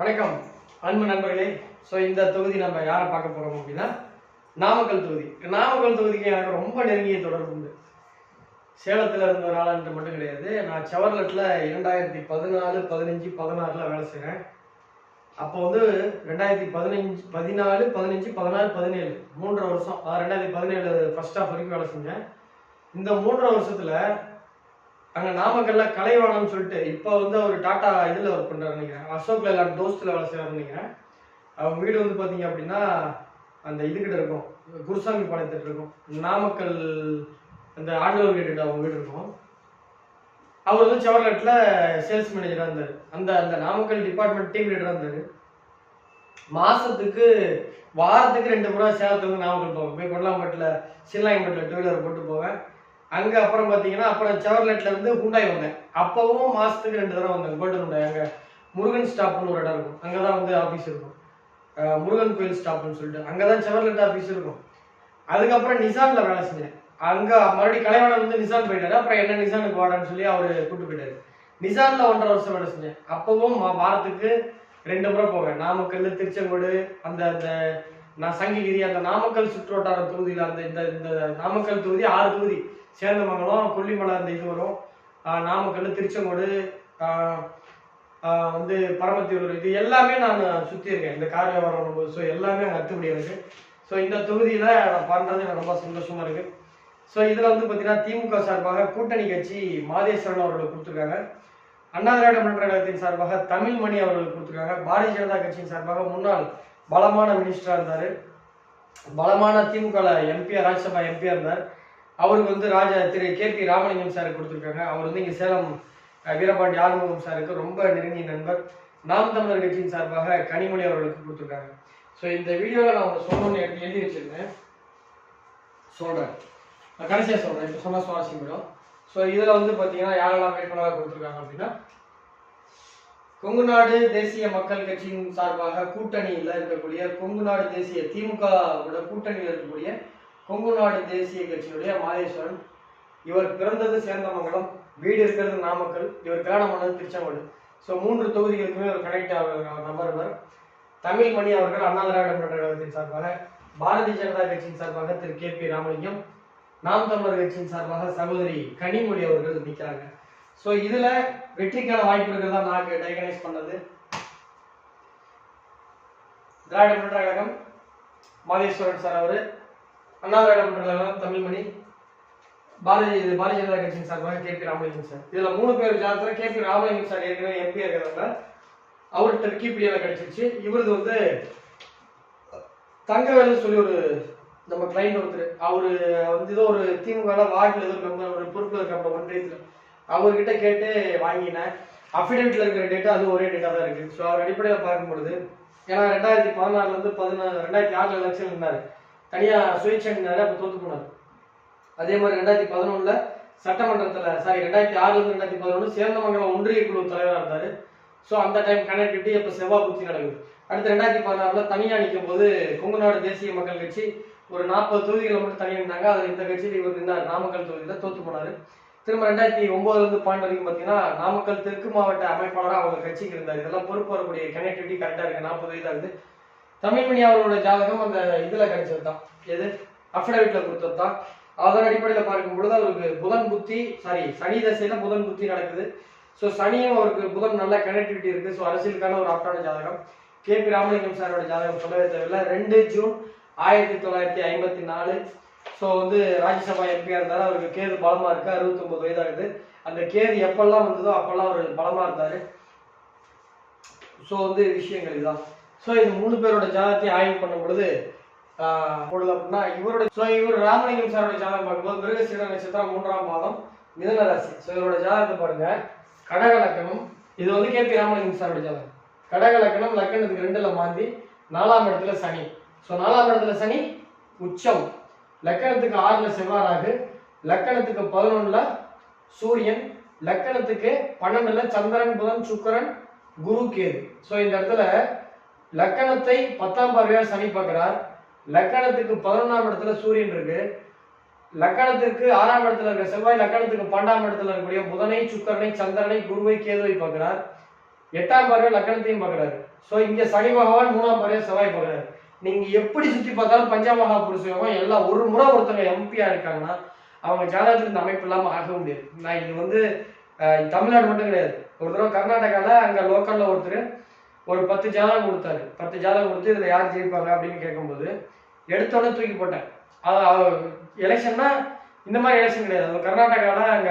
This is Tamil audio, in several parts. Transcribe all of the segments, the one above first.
வணக்கம் அன்பு நண்பர்களே. ஸோ இந்த தொகுதி நம்ம யாரை பார்க்க போகிறோம் அப்படின்னா நாமக்கல் தொகுதி. நாமக்கல் தொகுதிக்கு எனக்கு ரொம்ப நெருங்கிய தொடர்பு உண்டு. சேலத்தில் இருந்ததுனாலன்ட்டு மட்டும் கிடையாது. நான் செவர்லட்டில் இரண்டாயிரத்தி பதினாலு பதினஞ்சு பதினாறில் வேலை செய்கிறேன் அப்போ வந்து ரெண்டாயிரத்தி பதினஞ்சு பதினாலு பதினஞ்சு பதினாறு பதினேழு. மூன்றரை வருஷம். ரெண்டாயிரத்தி பதினேழு ஃபர்ஸ்ட் ஆஃப் வரைக்கும் வேலை செஞ்சேன். இந்த மூன்றரை வருஷத்தில் அங்கே நாமக்கல்ல கலைவாணம்னு சொல்லிட்டு இப்போ வந்து அவர் டாடா இதில் ஒர்க் பண்ணுறாரு நினைக்கிறேன். அசோக் லேலாண்ட் தோஸ்தில் வேலை செய்கிறாரு நினைக்கிறேன். அவங்க வீடு வந்து பார்த்தீங்க அப்படின்னா அந்த இதுகிட்ட இருக்கும். குருசாமி பாளையத்திட்ட இருக்கும். நாமக்கல் அந்த ஆண்டவர் வீடு அவங்க வீடு இருக்கும். அவர் வந்து செவர்லெட்டில் சேல்ஸ் மேனேஜராக இருந்தார். அந்த அந்த நாமக்கல் டிபார்ட்மெண்ட் டீம் லீடராக இருந்தார். மாசத்துக்கு வாரத்துக்கு ரெண்டு முறை சேலத்துல நாமக்கல் போவேன். போய் கொல்லாம்பட்டில் சில்லாயம்பட்டில் டூ வீலர் போட்டு போவேன். அங்கே அப்புறம் பார்த்தீங்கன்னா அப்புறம் செவர்லெட்ல இருந்து ஹுண்டாய் வந்தேன். அப்பவும் மாசத்துக்கு ரெண்டு தடவை வந்தேன். கோல்டன் ஹுண்டாய் அங்கே முருகன் ஸ்டாப்னு ஒரு இடம் இருக்கும். அங்கே தான் வந்து ஆஃபீஸ் இருக்கும். முருகன் கோயில் ஸ்டாப்னு சொல்லிட்டு. அங்கே தான் செவர்லெட் ஆஃபீஸ் இருக்கும். அதுக்கப்புறம் நிசான்ல வேலை செஞ்சேன். அங்கே மறுபடியும் கலைவாணன் வந்து நிசான் போயிட்டாரு. அப்புறம் என்ன நிசானுக்கு வாடான்னு சொல்லி அவர் கூப்பிட்டு போயிட்டாரு. நிசான்ல ஒன்றரை வருஷம் வேலை செஞ்சேன். அப்பவும் மா- வாரத்துக்கு ரெண்டு முறை போவேன். நாமக்கல் திருச்செங்கோடு அந்த அந்த நான் சங்ககிரி அந்த நாமக்கல் சுற்றுவட்டார தொகுதியில் அந்த இந்த இந்த நாமக்கல் தொகுதி ஆறு தொகுதி. சேந்தமங்கலம் கொல்லிமலை அந்த இது வரும். நாமக்கல் திருச்செங்கோடு வந்து பரமத்தியூர் இது எல்லாமே நான் சுற்றி இருக்கேன். இந்த கார் வியாபாரம் பண்ணும்போது ஸோ எல்லாமே அத்துப்படி இருக்குது ஸோ இந்த தொகுதியில் நான் பண்ணுறது எனக்கு ரொம்ப சந்தோஷமாக இருக்குது ஸோ இதில் வந்து பார்த்தீங்கன்னா திமுக சார்பாக கூட்டணி கட்சி மாதேஸ்வரன் அவர்களுக்கு கொடுத்துருக்காங்க. அண்ணா திராவிட முன்னேற்ற கழகத்தின் சார்பாக தமிழ்மணி அவர்களுக்கு கொடுத்துருக்காங்க. பாரதிய ஜனதா கட்சியின் சார்பாக முன்னாள் பலமான மினிஸ்டராக இருந்தார். பலமான திமுக எம்பியா ராஜ்யசபா எம்பியா இருந்தார். அவருக்கு வந்து Raja Thiru K P Ramalingam sir கொடுத்துருக்காங்க. அவர் வந்து இங்கே சேலம் வீரபாண்டி ஆறுமுகம் சாருக்கு ரொம்ப நெருங்கிய நண்பர். நாம் தமிழர் கட்சியின் சார்பாக கனிமொழி அவர்களுக்கு கொடுத்துருக்காங்க. ஸோ இந்த வீடியோவில் நான் அவங்க சொல்லணும்னு எடுத்து எழுதி வச்சிருந்தேன் சொல்கிறேன் நான் கடைசியாக சொல்கிறேன் இப்போ சொன்னால் சுவாரஸ்யம் போயிடும் ஸோ இதில் வந்து பார்த்தீங்கன்னா யாரெல்லாம் வேட்பாளராக கொடுத்துருக்காங்க அப்படின்னா கொங்கு நாடு தேசிய மக்கள் கட்சியின் சார்பாக கூட்டணியில் இருக்கக்கூடிய கொங்கு நாடு தேசிய திமுக வோட கூட்டணியில் இருக்கக்கூடிய கொங்கு நாடு தேசிய கட்சியுடைய மாதேஸ்வரன். இவர் பிறந்தது சேர்ந்தமங்கலம் வீடு இருக்கிறது நாமக்கல் இவர் கல்யாணம் பண்ணது திருச்செங்கோடு. ஸோ மூன்று தொகுதிகளுக்குமே ஒரு கனெக்ட் ஆகிற நபர் இவர். தமிழ்மணி அவர்கள் அண்ணா திராவிட முன்னேற்ற கழகத்தின் சார்பாக பாரதிய ஜனதா கட்சியின் சார்பாக திரு கே பி ராமலிங்கம் நாம் தமிழர் கட்சியின் சார்பாக சகோதரி கனிமொழி அவர்கள் நிற்கிறாங்க ஸோ இதுல வெற்றிக்கான வாய்ப்பு தான் நான் டைகனைஸ் பண்ணது. திராவிட முன்னேற்ற கழகம் மாதேஸ்வரன் சார் அவர் அண்ணா இடம் முன்னேற்ற தமிழ்மணி பாரதிய இது பாரதிய ஜனதா கட்சியின் சார்பாக கே பி ராமலிங்கம் சார். இதுல மூணு பேர் ஜாதகத்துல கே பி ராமலிங்கம் சார் ஏற்கனவே எம்பி இருக்கிறதால அவர்கிட்ட விக்கிபீடியால கிடைச்சிருச்சு. இவரது வந்து தங்கவேலு சொல்லி ஒரு நம்ம கிளைண்ட் ஒருத்தர். அவர் வந்து ஏதோ ஒரு திமுக வார்டில் ஏதோ மெம்பர் ஒரு பொறுப்பில் இருக்க ஒன்றியத்தில் அவர்கிட்ட கேட்டு வாங்கினேன். அஃபிடேவிட்ல இருக்கிற டேட்டா அது ஒரே டேட்டா தான் இருக்குது ஸோ அவர் அடிப்படையில் பார்க்கும்பொழுது ஏன்னா ரெண்டாயிரத்தி பதினாலுலேருந்து இருந்து பதினாறு ரெண்டாயிரத்தி ஆறில் எலெக்ஷன் இருந்தார் தனியா சுயேட்சை அப்போ தோத்து போனார் அதே மாதிரி ரெண்டாயிரத்தி பதினொன்னுல சட்டமன்றத்துல சாரி ரெண்டாயிரத்தி ஆறுல ரெண்டாயிரத்தி பதினொன்று சேர்ந்தமங்கலம் ஒன்றிய குழு தலைவராக இருந்தாரு. ஸோ அந்த டைம் கனெக்டிவிட்டி இப்போ செவ்வாய் புத்தி நடக்குது அடுத்து ரெண்டாயிரத்தி பதினாறுல தனியா நிற்கும் போது கொங்குநாடு தேசிய மக்கள் கட்சி ஒரு நாற்பது தொகுதிகளை மட்டும் தனியாக இருந்தாங்க அதில் இந்த கட்சியில் இவர் நின்றார் நாமக்கல் தொகுதியில் தோத்து போனாரு. திரும்ப ரெண்டாயிரத்தி ஒன்பதுல இருந்து பாயிண்ட் வரைக்கும் பார்த்தீங்கன்னா நாமக்கல் தெற்கு மாவட்ட அமைப்பாளராக அவங்க கட்சிக்கு இருந்தார். இதெல்லாம் பொறுப்பு வரக்கூடிய கனெக்டிவிட்டி கரெக்டாக இருக்கு. நாற்பது வயதாக இருக்குது தமிழ்மணி அவரோட ஜாதகம் அந்த இதுல கிடைச்சது தான் எது? அஃபிடவிட்ல கொடுத்தது தான் அதன் அடிப்படையில் பார்க்கும் பொழுது அவருக்கு புதன் புத்தி சாரி சனி தசையில புதன் புத்தி நடக்குது. ஸோ சனியும் அவருக்கு புதன் நல்ல கனெக்டிவிட்டி இருக்கு. ஸோ அரசியலுக்கான ஒரு ஆப்டான ஜாதகம். கே பி ராமலிங்கம் சாரோட ஜாதகம் சொல்லவே தேவையில்லை. ரெண்டு ஜூன் ஆயிரத்தி தொள்ளாயிரத்தி ஐம்பத்தி நாலு. ஸோ வந்து ராஜ்யசபா எம்பியா இருந்தாலும் அவருக்கு கேது பலமா இருக்கு. அறுபத்தொன்பது வயதாகுது. அந்த கேது எப்பெல்லாம் வந்ததோ அப்பெல்லாம் அவர் பலமா இருந்தாரு. ஸோ வந்து விஷயங்கள் இதுதான். ஸோ இது மூணு பேரோட ஜாதகத்தையும் ஆய்வு பண்ணும் பொழுது பொழுது அப்படின்னா இவரோட ஸோ இவர் ராமலிங்கம் சாரோட ஜாதகம் பார்க்கும்போது மிருகசீர நட்சத்திரம் மூன்றாம் பாதம் மிதன ராசி. ஸோ இவரோட ஜாதகத்தை பாருங்க. கடக லக்கணம் இது வந்து கேபி ராமலிங்கம் சாரோட ஜாதகம். கடக லக்கணம் லக்கணத்துக்கு ரெண்டுல மாந்தி நாலாம் இடத்துல சனி. ஸோ நாலாம் இடத்துல சனி உச்சம். லக்கணத்துக்கு ஆறுல செவ்வாறாகு. லக்கணத்துக்கு பதினொன்னுல சூரியன். லக்கணத்துக்கு பன்னெண்டுல சந்திரன் புதன் சுக்கரன் குரு கேது. ஸோ இந்த இடத்துல லக்கணத்தை பத்தாம் பார்வையாக சனி பார்க்கிறார். லக்கணத்துக்கு பதினொன்றாம் இடத்துல சூரியன் இருக்கு. லக்கணத்துக்கு ஆறாம் இடத்துல இருக்க செவ்வாய் லக்கணத்துக்கு பன்னெண்டாம் இடத்துல இருக்கக்கூடிய புதனை சுக்கரனை சந்திரனை குருவை கேதுவை பார்க்கிறார். எட்டாம் பார்வை லக்கணத்தையும் பார்க்குறாரு. ஸோ இங்க சனி பகவான் மூணாம் பார்வையை செவ்வாய் பார்க்கிறாரு. நீங்க எப்படி சுத்தி பார்த்தாலும் பஞ்சமகா புருஷன் எல்லாம் ஒரு முறை ஒருத்தவங்க எம்பியா இருக்காங்கன்னா அவங்க ஜாதகத்துல இந்த அமைப்பு இல்லாம ஆக முடியாது. நான் இது வந்து தமிழ்நாடு மட்டும் கிடையாது. ஒரு தடவை கர்நாடகால அங்க லோக்கல்ல ஒருத்தர் ஒரு பத்து ஜாதகம் கொடுத்தாரு. பத்து ஜாதகம் கொடுத்து இதுல யார் ஜெயிப்பாங்க அப்படின்னு கேட்கும்போது எடுத்தோடனே தூக்கி போட்டேன். எலெக்ஷன்னா இந்த மாதிரி எலெக்ஷன் கிடையாது. அது கர்நாடகால அங்க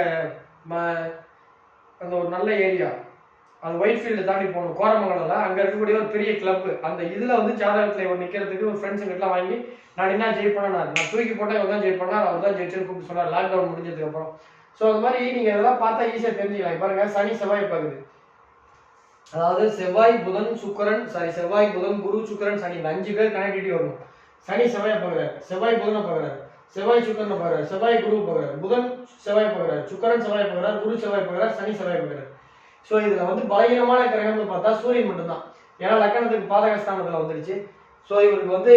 ம- அந்த ஒரு நல்ல ஏரியா அது ஒயிட் ஃபீல்டு தாண்டி போகணும். கோரமங்கலம்ல அங்க இருக்கக்கூடிய ஒரு பெரிய கிளப் அந்த இதுல வந்து ஜாதகத்துல இவன் நிக்கிறதுக்கு ஒரு ஃப்ரெண்ட்ஸ் கிட்டலாம் வாங்கி நான் என்ன ஜெயிப்பேன் நான் தூக்கி போட்டேன் இவன் தான் ஜெயிப்பேன் அவர் தான் ஜெயிச்சு கூப்பிட்டு சொன்னார். லாக்டவுன் முடிஞ்சதுக்கு அப்புறம். ஸோ அது மாதிரி நீங்க இதெல்லாம் பார்த்தா ஈஸியா தெரிஞ்சுக்கலாம். பாருங்க சனி செவ்வாய் பார்க்குது அதாவது செவ்வாய் புதன் சுக்கரன் சாரி செவ்வாய் புதன் குரு சுக்கரன் சனி இந்த அஞ்சு பேர் கனெக்டிவிட்டி வரணும். சனி செவ்வாய் பார்க்குறாரு செவ்வாய் புதனை பார்க்குறாரு செவ்வாய் சுக்கரனை பார்க்குறாரு செவ்வாய் குரு பார்க்குறாரு புதன் செவ்வாய் பார்க்குறாரு சுக்கரன் செவ்வாய் பார்க்குறாரு குரு செவ்வாய் பார்க்குறாரு சனி செவ்வாய் பார்க்குறாரு. ஸோ இதுல வந்து பலகீனமான கிரகம்னு பார்த்தா சூரியன் மட்டும்தான். ஏன்னா லக்கணத்துக்கு பாதகஸ்தானத்தில் வந்துருச்சு. ஸோ இவருக்கு வந்து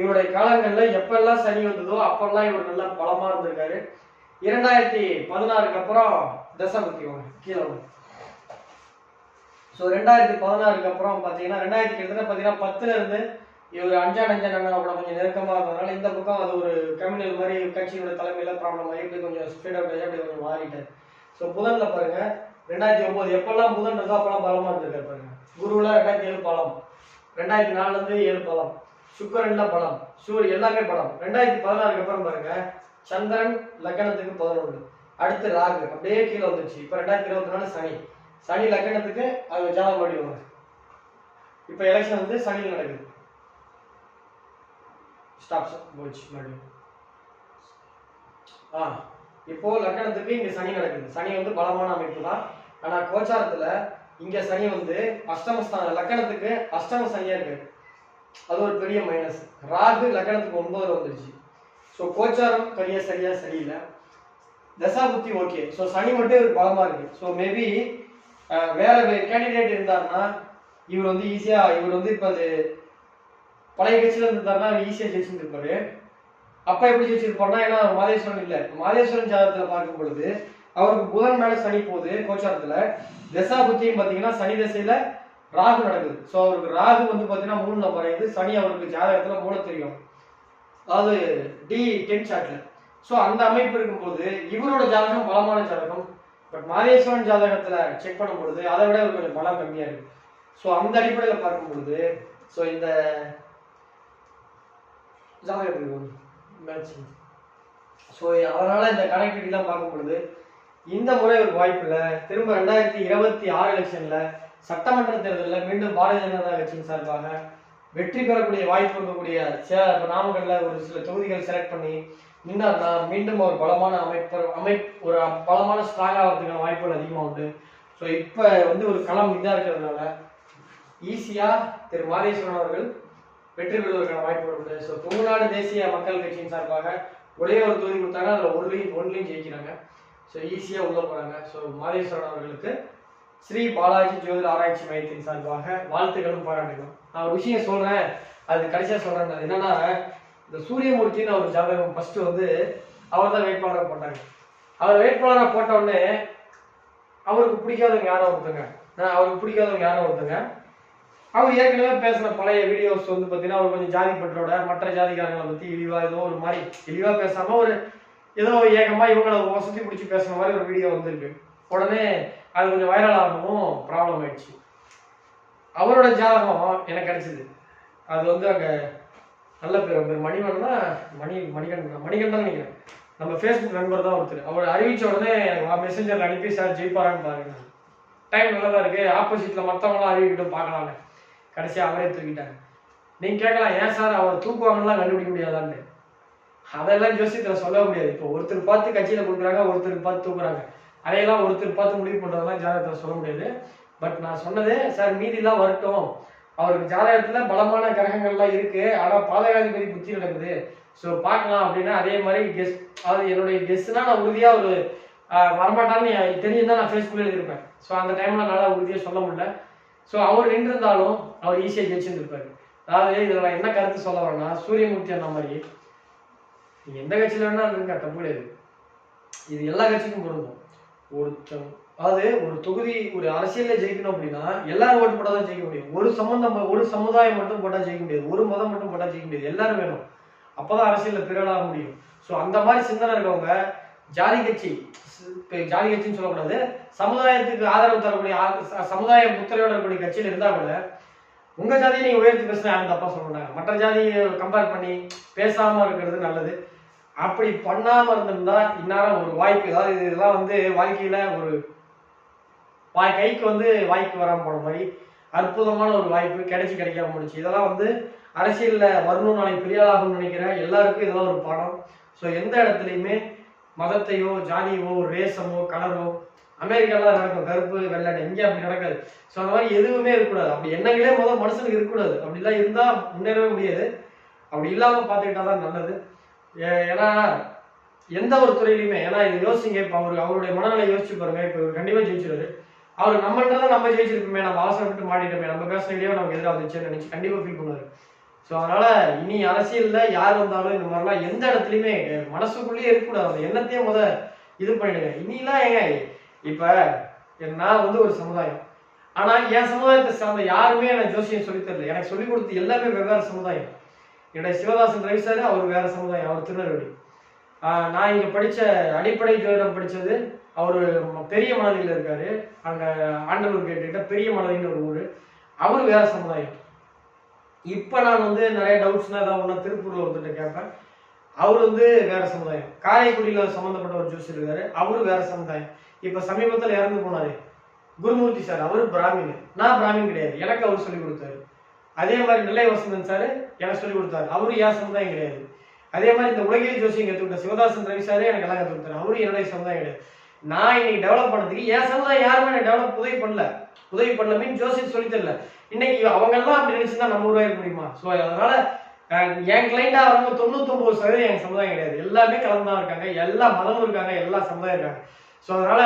இவருடைய காலங்கள்ல எப்பெல்லாம் சனி வந்ததோ அப்பெல்லாம் இவர் நல்லா பலமா இருந்திருக்காரு. இரண்டாயிரத்தி பதினாறுக்கு அப்புறம் தசை ஒன்று கீழே ஸோ ரெண்டாயிரத்தி பதினாறுக்கு அப்புறம் பார்த்தீங்கன்னா ரெண்டாயிரத்தி கிட்டத்தட்ட பார்த்தீங்கன்னா பத்துல இருந்து இவர் அஞ்சான் அஞ்சான் அண்ணா கூட கொஞ்சம் நெருக்கமாக இருந்ததுனால இந்த பக்கம் அது ஒரு கம்யூனல் மாதிரி கட்சியோட தலைமையில் ப்ராப்ளம் ஆகி இப்படி கொஞ்சம் ஸ்பீட் அப் அப்படி கொஞ்சம் மாறிட்டார் ஸோ புதன்ல பாருங்க ரெண்டாயிரத்தி ஒம்பது எப்பெல்லாம் புதன் இருக்கோ அப்பெல்லாம் பலமாக இருந்திருக்காரு பாருங்க. குருவில் ரெண்டாயிரத்தி ஏழு பலம் ரெண்டாயிரத்தி நாலுலேருந்து ஏழு பலம் சுக்கரன்ல பலம் சூரியன் எல்லாமே பலம். ரெண்டாயிரத்தி பதினாறுக்கு அப்புறம் பாருங்க சந்திரன் லக்கணத்துக்கு பதினொன்று அடுத்து ராகு அப்படியே கீழே வந்துச்சு இப்போ ரெண்டாயிரத்தி இருபத்தி நாலு சனி. சனி லக்கணத்துக்கு அது ஜாதகம் மறுபடியும் வரும். இப்போ எலெக்ஷன் வந்து சனியில் நடக்குது. ஸ்டாப் போச்சு மறுபடியும் ஆ இப்போ லக்கணத்துக்கு இங்க சனி நடக்குது. சனி வந்து பலமான அமைப்பு தான். ஆனா கோச்சாரத்துல இங்க சனி வந்து அஷ்டமஸ்தான லக்கணத்துக்கு அஷ்டம சனியா இருக்கு அது ஒரு பெரிய மைனஸ் ராகு லக்கணத்துக்கு ஒன்பதுல வந்துருச்சு. ஸோ கோச்சாரம் சரியா சரியா சரியில்லை. தசாபுத்தி ஓகே ஸோ சனி மட்டும் ஒரு பலமா இருக்கு. ஸோ மேபி வேற கேண்டிடேட் இருந்தாருன்னா இவர் வந்து ஈஸியா இவர் வந்து இப்போ அது பழைய கட்சியில இருந்தாருன்னா ஈஸியா ஜெயிச்சுருப்பாரு அப்ப எப்படி ஜெயிச்சிருப்பாருன்னா ஏன்னா அவர் மாதேஸ்வரன் இல்ல. மாதேஸ்வரன் ஜாதகத்துல பார்க்கும் பொழுது அவருக்கு புதன் மேல சனி போகுது கோச்சாரத்துல. தசாபுத்தியும் பாத்தீங்கன்னா சனி தசையில ராகு நடக்குது. ஸோ அவருக்கு ராகு வந்து பாத்தீங்கன்னா மூணுல மறையுது சனி அவருக்கு ஜாதகத்துல மூணு தெரியும். அதாவது டி டென் சாட்ல ஸோ அந்த அமைப்பு இருக்கும்போது இவரோட ஜாதகம் பலமான ஜாதகம். பட் மாதேஸ்வரன் ஜாதகத்தில் செக் பண்ணும் பொழுது அதை விட கொஞ்சம் பலம் கம்மியாக இருக்கு. ஸோ அந்த அடிப்படையில் பார்க்கும் பொழுது ஸோ இந்த ஜாதகத்துக்கு மேட்சிங் ஸோ அதனால் இந்த கனெக்டிவிட்டிலாம் பார்க்கும் பொழுது இந்த முறை ஒரு வாய்ப்பு இல்லை திரும்ப ரெண்டாயிரத்தி இருபத்தி ஆறு எலெக்ஷனில் சட்டமன்ற தேர்தலில் மீண்டும் பாரதிய ஜனதா கட்சியின் சார்பாக வெற்றி பெறக்கூடிய வாய்ப்பு இருக்கக்கூடிய சில நாமக்கல்ல ஒரு சில தொகுதிகள் செலக்ட் பண்ணி நின்னார்னா மீண்டும் ஒரு பலமான அமைப்பு அமைப்பு ஒரு பலமான ஸ்ட்ராங் ஆகிறதுக்கான வாய்ப்புகள் அதிகமாக உண்டு. ஸோ இப்போ வந்து ஒரு களம் இதாக இருக்கிறதுனால ஈஸியாக திரு மாதேஸ்வரன் அவர்கள் வெற்றி பெறுவதற்கான வாய்ப்பு உண்டு. ஸோ தமிழ்நாடு தேசிய மக்கள் கட்சியின் சார்பாக ஒரே ஒரு தொகுதி கொடுத்தாங்க. அதில் ஒருலையும் ஒன்லையும் ஜெயிக்கிறாங்க. ஸோ ஈஸியாக உள்ள போகிறாங்க ஸோ மாதேஸ்வரன் அவர்களுக்கு ஸ்ரீ பாலாஜி ஜோதிட ஆராய்ச்சி மையத்தின் சார்பாக வாழ்த்துக்களும் பாராட்டுகளும். நான் ஒரு விஷயம் சொல்றேன். அது கடைசியாக சொல்றேன். அது என்னன்னா இந்த சூரியமூர்த்தின்னு அவர் ஜாதகம் ஃபர்ஸ்ட் வந்து அவர் தான் வேட்பாளராக போட்டாங்க. அவர் வேட்பாளராக போட்ட உடனே அவருக்கு பிடிக்காதவங்க யாரும் ஒருத்தங்க. அவருக்கு பிடிக்காதவங்க யாரும் ஒருத்தங்க. அவர் ஏற்கனவே பேசின பழைய வீடியோஸ் வந்து பார்த்தீங்கன்னா அவர் கொஞ்சம் ஜாதி பற்றோட மற்ற ஜாதிக்காரங்களை பற்றி இழிவா ஏதோ ஒரு மாதிரி இழிவா பேசாம ஒரு ஏதோ ஏகமா இவங்களை வசதி பிடிச்சி பேசுன மாதிரி ஒரு வீடியோ வந்திருக்கு. உடனே அது கொஞ்சம் வைரல் ஆகணும் ப்ராப்ளம் ஆயிடுச்சு. அவரோட ஜாதகம் எனக்கு கிடைச்சது. அது வந்து அங்கே நல்ல பேர் பேர் மணிவண்ணா மணி மணிகண்டன் மணிகண்டன் நினைக்கிறேன். நம்ம ஃபேஸ்புக் நண்பர் தான் ஒருத்தர். அவர் அறிவிச்ச உடனே எனக்கு மெசேஞ்சர் அனுப்பி சார் ஜெயிப்பாரான்னு பாருங்க. டைம் நல்லதா இருக்கு. ஆப்போசிட்ல மற்றவங்களாம் அறிவிக்கிட்டும் பார்க்கலாம்னு. கடைசியாக அவரே தூக்கிட்டாங்க நீங்க கேட்கலாம் ஏன் சார் அவர் தூக்குவாங்கலாம் கண்டுபிடிக்க முடியாதான்னு? அதெல்லாம் ஜோசியத்தில் சொல்ல முடியாது. இப்போ ஒருத்தர் பார்த்து கட்சியில் கொடுக்குறாங்க ஒருத்தர் பார்த்து தூக்குறாங்க. அதையெல்லாம் ஒருத்தர் பார்த்து முடிவு பண்ணுறதெல்லாம் ஜாதகத்தில் சொல்ல முடியாது. பட் நான் சொன்னது சார் மீதிலாம் வரட்டும். அவருக்கு ஜாதகத்துல பலமான கிரகங்கள்லாம் இருக்கு. ஆனா பாதகாதிபதி புத்தி நடக்குது ஸோ பார்க்கலாம் அப்படின்னா அதே மாதிரி கெஸ் அது என்னுடைய கெஸ்னா நான் உறுதியா ஒரு வரமாட்டான்னு எனக்கு தெரியும் தான் நான் ஃபேஸ்புக்கில் எழுதியிருப்பேன். ஸோ அந்த டைம்ல நல்லா உறுதியாக சொல்ல முடியல. ஸோ அவர் நின்றிருந்தாலும் அவர் ஈஸியாக ஜெயிச்சிருந்துருப்பாரு. அதாவது இதில் நான் என்ன கருத்து சொல்ல வரேன்னா சூரியமூர்த்தி அந்த மாதிரி நீங்கள் எந்த கட்சியில் வேணா இருங்க தப்பு கிடையாது. இது எல்லா கட்சிக்கும் பொருந்தும். ஒருத்தன் அதாவது ஒரு தொகுதி ஒரு அரசியல்ல ஜெயிக்கணும் அப்படின்னா எல்லாரும் ஓட்டு போட்டா தான் ஜெயிக்க முடியும். ஒரு சம்பந்தம் ஒரு சமுதாயம் மட்டும் போட்டா ஜெயிக்க முடியாது. ஒரு மதம் மட்டும் போட்டா ஜெயிக்க முடியாது. எல்லாரும் வேணும். அப்பதான் அரசியல்ல பிறனாக முடியும். ஸோ அந்த மாதிரி சிந்தனை இருக்கவங்க ஜாதி கட்சி ஜாதி கட்சின்னு சொல்லக்கூடாது சமுதாயத்துக்கு ஆதரவு தரக்கூடிய ஆ- சமுதாய முத்திரையோட இருக்கக்கூடிய கட்சியில இருந்தா கூட உங்க ஜாதியை நீங்க உயர்த்தி பேசினா யாரும் தப்பா சொல்ல மாட்டாங்க. மற்ற ஜாதியை கம்பேர் பண்ணி பேசாம இருக்கிறது நல்லது. அப்படி பண்ணாம இருந்திருந்தா இந்நேரம் ஒரு வாய்ப்பு அதாவது இதெல்லாம் வந்து வாழ்க்கையில ஒரு வாய் கைக்கு வந்து வாய்க்கு வராமல் போன மாதிரி அற்புதமான ஒரு வாய்ப்பு கிடைச்சி கிடைக்காம போணுச்சு இதெல்லாம் வந்து அரசியலில் வரணும் நாளைக்கு பெரிய நினைக்கிறேன். எல்லாருக்கும் இதெல்லாம் ஒரு பாடம். ஸோ எந்த இடத்துலையுமே மதத்தையோ ஜாதியவோ ரேசமோ கலரோ அமெரிக்காலாம் நடக்கும். கருப்பு வெள்ளை இங்கே அப்படி நடக்காது. ஸோ அந்த மாதிரி எதுவுமே இருக்கக்கூடாது. அப்படி எண்ணங்களே முதல் மனுஷனுக்கு இருக்கக்கூடாது. அப்படிலாம் இருந்தால் முன்னேறவே முடியாது. அப்படி இல்லாமல் பார்த்துக்கிட்டா தான் நல்லது. ஏ- ஏன்னா எந்த ஒரு துறையிலுமே ஏன்னா இது யோசிங்க இப்போ அவரு அவருடைய மனநிலை யோசிச்சு பாருங்க. இப்போ கண்டிப்பாக ஜெயிச்சிருவாரு. அவர் நம்மன்றதை நம்ம ஜெயிச்சிருப்போமே நம்ம அவசரப்பட்டு மாட்டிட்டோமே நம்ம பேசுன ஐடியாவை நமக்கு எதிராக வந்துச்சுன்னு நினைச்சு கண்டிப்பாக ஃபீல் பண்ணுவாரு. ஸோ அதனால இனி அரசியல்ல யார் வந்தாலும் இந்த மாதிரிலாம் எந்த இடத்துலையுமே மனசுக்குள்ளேயே இருக்கக்கூடாது. அந்த எண்ணத்தையே முத இது பண்ணிடுங்க. இனிலாம் ஏங்க இப்ப நான் வந்து ஒரு சமுதாயம். ஆனா என் சமுதாயத்தை சார்ந்த யாருமே எனக்கு ஜோசியம் சொல்லித் தரல. எனக்கு சொல்லிக் கொடுத்து எல்லாமே வெவ்வேறு சமுதாயம். என்னுடைய சிவதாசன் ரவி சார் அவர் வேற சமுதாயம் அவர் திருநெல்வேலி. நான் இங்க படிச்ச அடிப்படை ஜோதிடம் படிச்சது அவர் பெரிய மணலியில் இருக்காரு. அங்கே ஆண்டவர் கேட்டுக்கிட்ட பெரிய மணலின்னு ஒரு ஊர். அவர் வேற சமுதாயம். இப்போ நான் வந்து நிறைய டவுட்ஸ்னா ஏதாவது ஒன்றா திருப்பூரில் ஒருத்தர்கிட்ட கேட்பேன். அவர் வந்து வேற சமுதாயம். காரைக்குடியில் சம்மந்தப்பட்ட ஒரு ஜூஸ் இருக்காரு. அவரும் வேற சமுதாயம். இப்போ சமீபத்தில் இறந்து போனாரு. குருமூர்த்தி சார். அவர் பிராமின். நான் பிராமின் கிடையாது. எனக்கு அவர் சொல்லி கொடுத்தாரு. அதே மாதிரி நிலை வசந்தன் சார் எனக்கு சொல்லி கொடுத்தாரு. அவரு என் சமுதாயம் கிடையாது. அதே மாதிரி இந்த உலகில் ஜோசியம் கற்றுக்கிட்ட சிவதாசன் ரவி சாரே எனக்கு எல்லாம் கற்றுக் கொடுத்தாரு. அவரு என்னுடைய சமுதாயம் கிடையாது. நான் இன்னைக்கு டெவலப் பண்ணதுக்கு என் சமுதாயம் யாருமே எனக்கு டெவலப் உதவி பண்ணல. உதவி பண்ணல மீன் ஜோசியம் சொல்லி தரல. இன்னைக்கு அவங்க எல்லாம் அப்படி நினைச்சுதான் நம்ம உருவாக்க முடியுமா? ஸோ அதனால என் கிளைண்டா வரவங்க தொண்ணூத்தொன்பது சதவீதம் என் சமுதாயம் கிடையாது. எல்லாமே கலந்துதான் இருக்காங்க. எல்லா மதமும் இருக்காங்க. எல்லா சமுதாயம் இருக்காங்க. ஸோ அதனால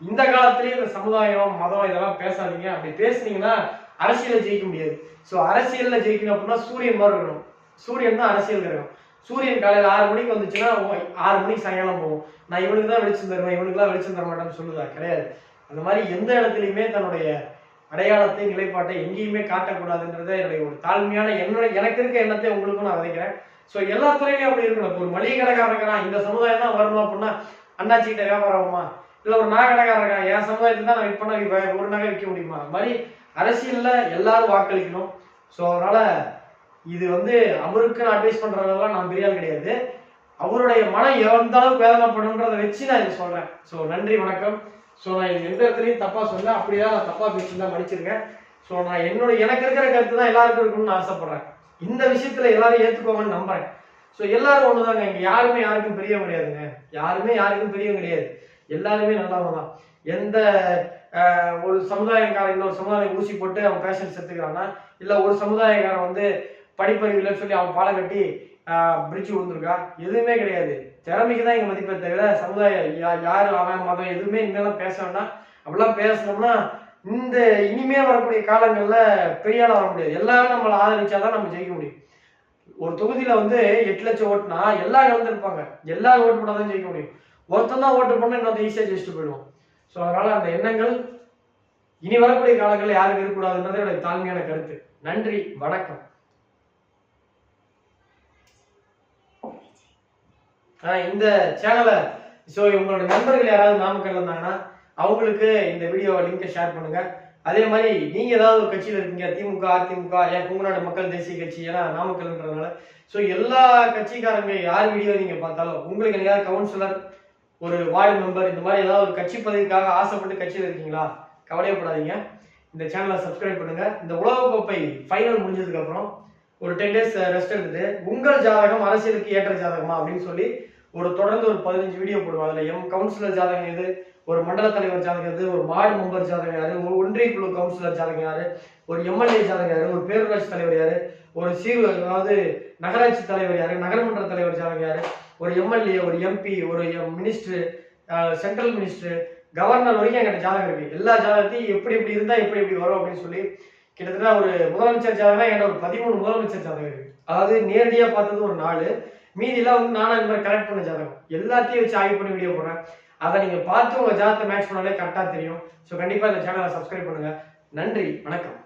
இந்த காலத்திலேயே இந்த சமுதாயம் மதம் இதெல்லாம் பேசாதீங்க. அப்படி பேசுனீங்கன்னா அரசியல ஜெயிக்க முடியாது. ஸோ அரசியல்ல ஜெயிக்கணும் அப்படின்னா சூரியன் மாதிரி இருக்கணும். சூரியன் தான் அரசியல் கிரகம். சூரியன் காலையில் ஆறு மணிக்கு வந்துச்சுன்னா ஓ- ஆறு மணிக்கு சாயங்காலம் போகும் நான் இவனுக்கு தான் வெளிச்சம் தருவேன் இவனுக்குலாம் வெளிச்சம் தர மாட்டேன்னு சொல்லுதா? கிடையாது. அந்த மாதிரி எந்த இடத்துலையுமே தன்னுடைய அடையாளத்தை நிலைப்பாட்டை எங்கேயுமே காட்டக்கூடாதுன்றத என்னுடைய ஒரு தாழ்மையான என்னோட எனக்கு இருக்க எண்ணத்தை உங்களுக்கும் நான் விதைக்கிறேன். ஸோ எல்லா துறையிலையும் அப்படி இருக்கணும். இப்போ ஒரு மளிகை கடைக்காரன் இந்த சமுதாயம் தான் வரணும் அப்படின்னா அண்ணாச்சி கிட்ட வியாபாரம் ஆகுமா? இல்லை ஒரு நகை கடைக்காரன் இருக்கான் என் சமுதாயத்துக்கு தான் நான் விற்பனை ஒரு நகை விற்க முடியுமா? அது மாதிரி அரசியலில் எல்லாரும் வாக்களிக்கணும். ஸோ அதனால இது வந்து அவருக்கு நான் அட்வைஸ் பண்றதெல்லாம் நான் பெரிய ஆள் கிடையாது. அவருடைய மனம் எந்த அளவுக்கு வேதனைப்படுன்றதை வச்சு நான் இது சொல்றேன். ஸோ நன்றி வணக்கம். ஸோ நான் இது எந்த இடத்துலையும் தப்பா சொன்னேன். அப்படிதான் நான் தப்பா பேசியிருந்தா மன்னிச்சிருக்கேன் ஸோ நான் என்னோட எனக்கு இருக்கிற கருத்து தான் எல்லாருக்கும் இருக்கணும்னு நான் ஆசைப்படுறேன். இந்த விஷயத்துல எல்லாரும் ஏத்துக்கோங்கன்னு நம்புறேன். ஸோ எல்லாரும் ஒண்ணுதாங்க. இங்க யாருமே யாருக்கும் பெரியவங்க கிடையாதுங்க. யாருமே யாருக்கும் பெரியவங்க கிடையாது. எல்லாருமே நல்லவங்க தான். எந்த ஒரு சமுதாயக்காரன் இன்னொரு சமுதாயம் ஊசி போட்டு அவன் பேஷன் செத்துக்கிறான்னா இல்ல ஒரு சமுதாயக்காரன் வந்து படிப்பறிவு இல்லைன்னு சொல்லி அவன் பாலம் கட்டி பிரிட்ஜ் விழுந்திருக்கா? எதுவுமே கிடையாது. திறமைக்கு தான் இங்க மதிப்பே தவிர சமுதாயம் யார் யாரு அவன் மதம் எதுவுமே இனிமேலாம் பேச வேண்டாம். அப்படிலாம் பேசணும்னா இந்த இனிமே வரக்கூடிய காலங்கள்ல பெரியால வர முடியாது. எல்லாரும் நம்மளை ஆதரிச்சாதான் நம்ம ஜெயிக்க முடியும். ஒரு தொகுதியில வந்து எட்டு லட்சம் ஓட்டுனா எல்லா கலந்துருப்பாங்க எல்லா ஓட்டு போட்டாதான் தான் ஜெயிக்க முடியும். ஒருத்தன் தான் ஓட்டு பண்ணா இன்னொருத்த ஈஸியா ஜெயிச்சுட்டு போயிடுவோம் ஸோ அதனால அந்த எண்ணங்கள் இனி வரக்கூடிய காலங்களில் யாரும் இருக்கக்கூடாதுன்றது என்னுடைய தாழ்மையான கருத்து. நன்றி வணக்கம். இந்த சேனலை ஸோ உங்களோட நண்பர்கள் யாராவது நாமக்கல் இருந்தாங்கன்னா அவங்களுக்கு இந்த வீடியோவை லிங்கை ஷேர் பண்ணுங்க. அதே மாதிரி நீங்க ஏதாவது ஒரு கட்சியில இருக்கீங்க திமுக அதிமுக ஏன் குங்குநாடு மக்கள் தேசிய கட்சி ஏன்னா நாமக்கல்ன்றதுனால ஸோ எல்லா கட்சிக்காரங்க யார் வீடியோ நீங்க பார்த்தாலும் உங்களுக்கு எங்கேயாவது கவுன்சிலர் ஒரு வார்டு மெம்பர் இந்த மாதிரி ஏதாவது ஒரு கட்சி பதவிக்காக ஆசைப்பட்டு கட்சியில் இருக்கீங்களா? கவலையப்படாதீங்க. இந்த சேனலை சப்ஸ்கிரைப் பண்ணுங்க. இந்த உலகக்கோப்பை ஃபைனல் முடிஞ்சதுக்கு அப்புறம் ஒரு டென் டேஸ் ரெஸ்ட் எடுத்துட்டு உங்கள் ஜாதகம் அரசியலுக்கு ஏற்ற ஜாதகமா அப்படின்னு சொல்லி ஒரு தொடர்ந்து ஒரு பதினஞ்சு வீடியோ போடுவாங்க. அதுல எம் கவுன்சிலர் ஜாதகம் எது? ஒரு மண்டல தலைவர் ஜாதகம் எது? ஒரு வார்டு மெம்பர் ஜாதகம் யாரு? ஒரு ஒன்றிய குழு கவுன்சிலர் ஜாதகம் யாரு? ஒரு எம்எல்ஏ ஜாதகம் யாரு? ஒரு பேரூராட்சி தலைவர் யாரு? ஒரு சீர் அதாவது நகராட்சி தலைவர் யாரு? நகரமன்ற தலைவர் ஜாதகம் யாரு? ஒரு எம்எல்ஏ ஒரு எம்பி ஒரு மினிஸ்டர் சென்ட்ரல் மினிஸ்டர் கவர்னர் வரைக்கும் எங்கிட்ட ஜாதகம் இருக்கு. எல்லா ஜாதகத்தையும் எப்படி எப்படி இருந்தா எப்படி எப்படி வரும் அப்படின்னு சொல்லி கிட்டத்தட்ட ஒரு முதலமைச்சர் ஜாதகம் என்கிட்ட ஒரு பதிமூணு முதலமைச்சர் ஜாதகம் இருக்கு. அதாவது நேரடியா பார்த்தது ஒரு நாலு. மீதியெல்லாம் வந்து நானும் இந்த மாதிரி கலெக்ட் பண்ண ஜாதகம். எல்லாத்தையும் வச்சு ஆய்வு பண்ணி வீடியோ போடுறேன். அதை நீங்க பார்த்து உங்க ஜாதத்தை மேட்ச் பண்ணாலே கரெக்டாக தெரியும். ஸோ கண்டிப்பா இந்த சேனலை சப்ஸ்கிரைப் பண்ணுங்க. நன்றி. வணக்கம்.